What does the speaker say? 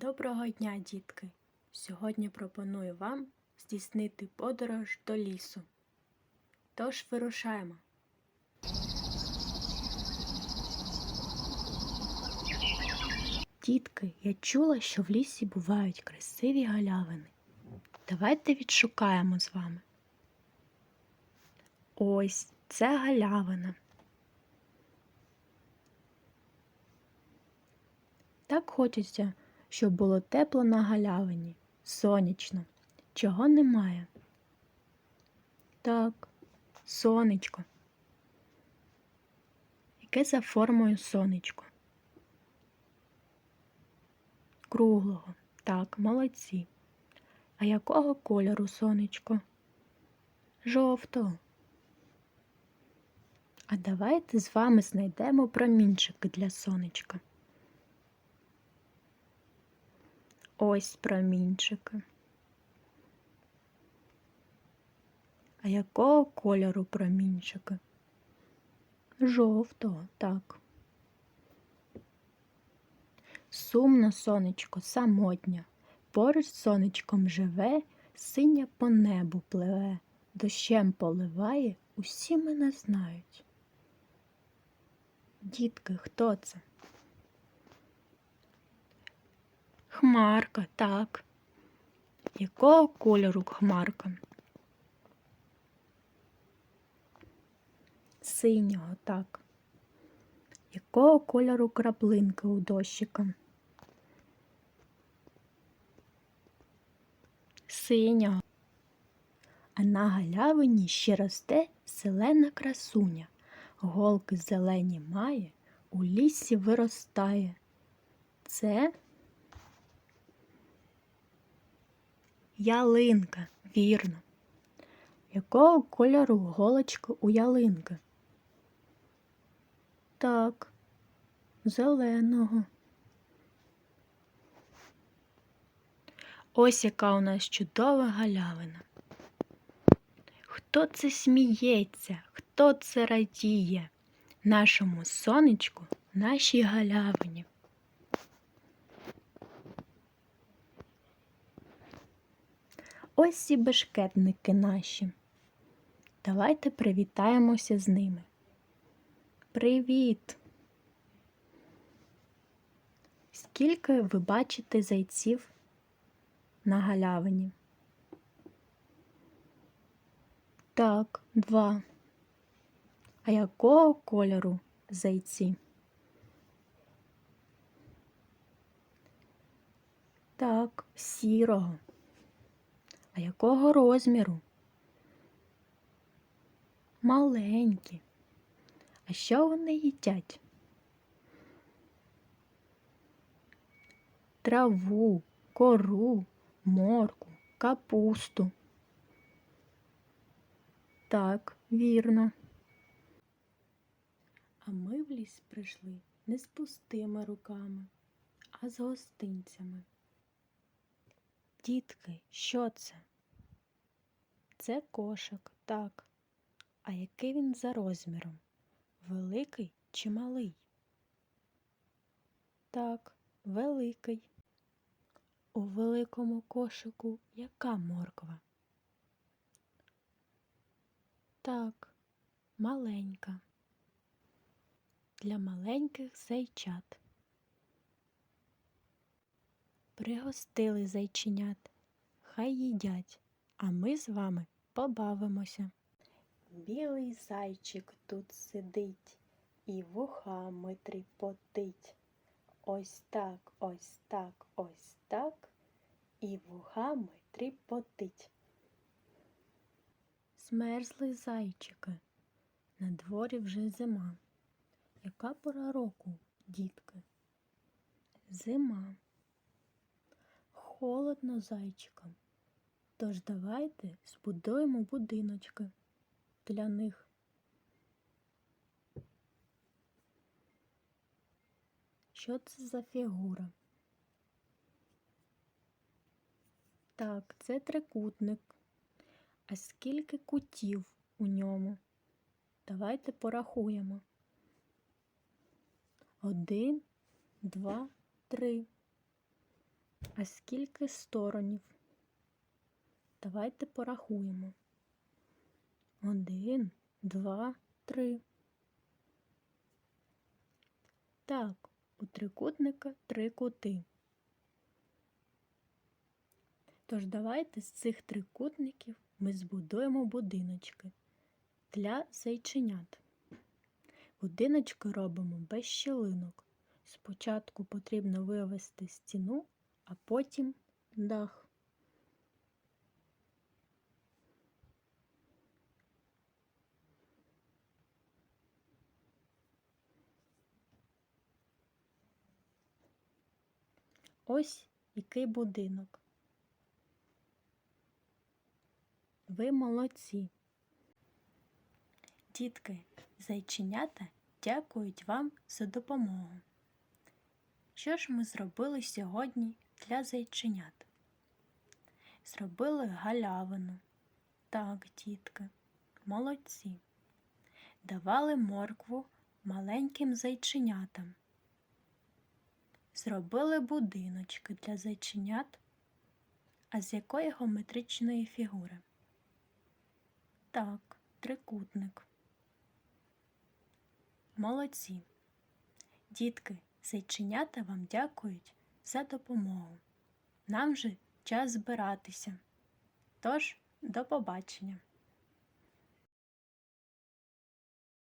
Доброго дня, дітки! Сьогодні пропоную вам здійснити подорож до лісу. Тож вирушаємо. Дітки, я чула, що в лісі бувають красиві галявини. Давайте відшукаємо з вами. Ось це галявина. Так хочеться, щоб було тепло на галявині, сонячно. Чого немає? Так, сонечко. Яке за формою сонечко? Круглого. Так, молодці. А якого кольору сонечко? Жовтого. А давайте з вами знайдемо промінчики для сонечка. Ось промінчики. А якого кольору промінчики? Жовтого, так. Сумно сонечко, самотня. Поруч сонечком живе, синя по небу пливе, дощем поливає, усі мене знають. Дітки, хто це? Хмарка, так. Якого кольору хмарка? Синього, так. Якого кольору краплинка у дощика? Синього. А на галявині ще росте зелена красуня. Голки зелені має, у лісі виростає. Це ялинка, вірно. Якого кольору голочка у ялинки? Так, зеленого. Ось яка у нас чудова галявина. Хто це сміється, хто це радіє нашому сонечку, нашій галявині? Ось і бешкетники наші. Давайте привітаємося з ними. Привіт! Скільки ви бачите зайців на галявині? Так, два. А якого кольору зайці? Так, сірого. А якого розміру? Маленькі. А що вони їдять? Траву, кору, морку, капусту. Так, вірно. А ми в ліс прийшли не з пустими руками, а з гостинцями. Дітки, що це? Це кошик, так. А який він за розміром? Великий чи малий? Так, великий. У великому кошику яка морква? Так, маленька. Для маленьких зайчат. Пригостили зайченят, хай їдять, а ми з вами побавимося. Білий зайчик тут сидить і вухами тріпотить. Ось так, ось так, ось так, і вухами тріпотить. Змерзли зайчики, на дворі вже зима. Яка пора року, дітки? Зима. Холодно зайчикам. Тож давайте збудуємо будиночки для них. Що це за фігура? Так, це трикутник. А скільки кутів у ньому? Давайте порахуємо. Один, два, три. А скільки сторонів? Давайте порахуємо. Один, два, три. Так, у трикутника три кути. Тож давайте з цих трикутників ми збудуємо будиночки для зайченят. Будиночки робимо без щілинок. Спочатку потрібно вивести стіну, а потім дах. Ось який будинок. Ви молодці. Дітки, зайченята дякують вам за допомогу. Що ж ми зробили сьогодні для зайченят? Зробили галявину. Так, дітки, молодці. Давали моркву маленьким зайченятам. Зробили будиночки для зайченят. А з якої геометричної фігури? Так, трикутник. Молодці. Дітки, зайченята вам дякують за допомогу. Нам же час збиратися. Тож, до побачення!